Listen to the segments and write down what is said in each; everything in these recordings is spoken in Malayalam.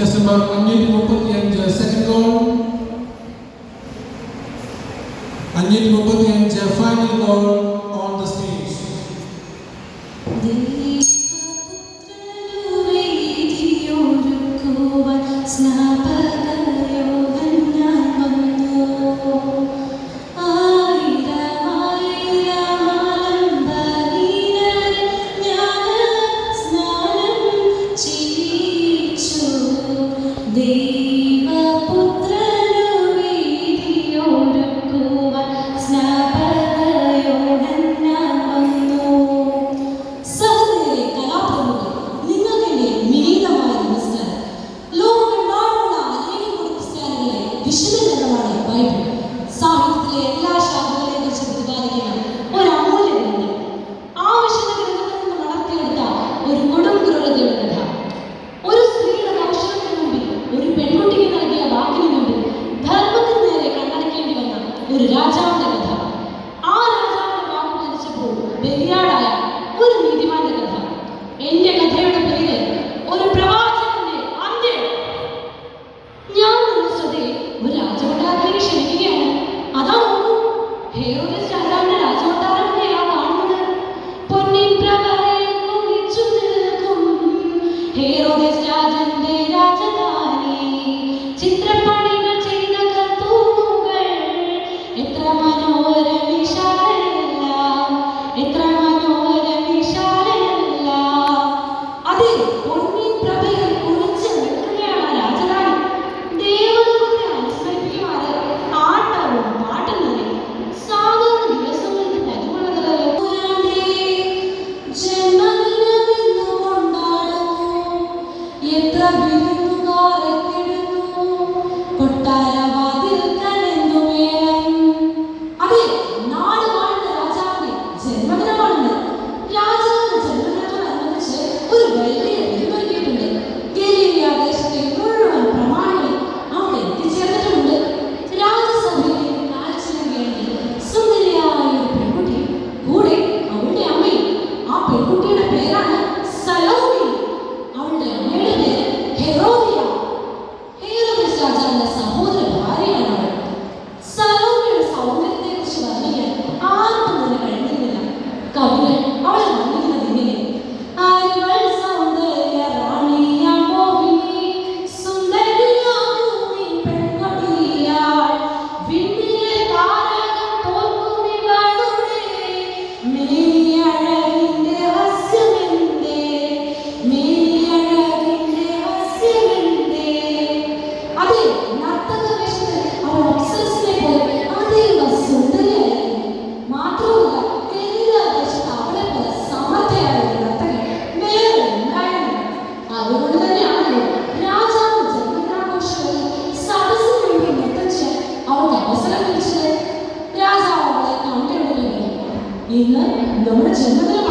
ജസ്റ്റ് അഞ്ഞൂറ്റി മുപ്പത്തി അഞ്ച് സെക്കൻഡ് ഗോൾ അഞ്ഞൂറ്റി മുപ്പത്തി അഞ്ച് ഫൈനൽ ഗോൾ Deep up ബലിയാടായ ഒരു നീതിമാന്റെ കഥ. എന്റെ കഥയുടെ പേര് ഒരു പ്രവാചകന്റെ അന്ത്യം. ഞാൻ ഒരു രാജകൊട്ടാരത്തിലേക്ക് ക്ഷണിക്കുകയാണ്. അതാ hero star entra vindo é no இல்லை இந்த ஜென்மத்தில்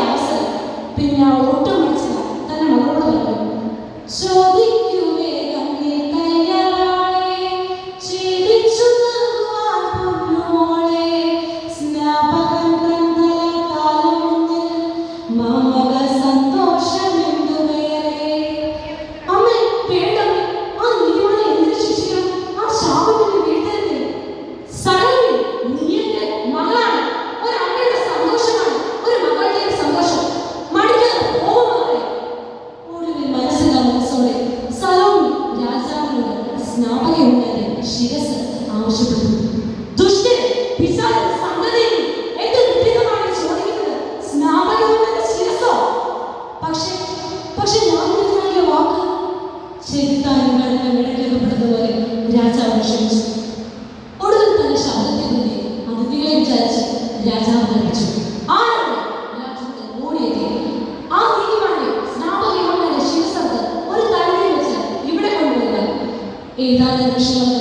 ആവശ്യം പിന്നെ ഒട്ടും തന്നെ മകളോട് പറഞ്ഞു സോ ശിരസ് ആവശ്യപ്പെട്ടു ദുഷ്ടൻ പിശാചൻ സംഗതി എന്ത് വിപരീതമാണ് ചോദിക്കുന്നത് സ്നാപകന്റെ ശിരസോ പക്ഷെ പക്ഷെ ഞാൻ നൽകിയ വാക്ക് ചെരുത്താനുകൾ വിളക്കേക്കപ്പെട്ടതുപോലെ രാജാവ് ക്ഷമിച്ചു. ഒടുവിൽ തന്റെ ശബ്ദത്തിന്റെ അതിഥികളെ വിചാരിച്ച് രാജാവ് കൽപ്പിച്ചു. ഏതാനും വിഷയം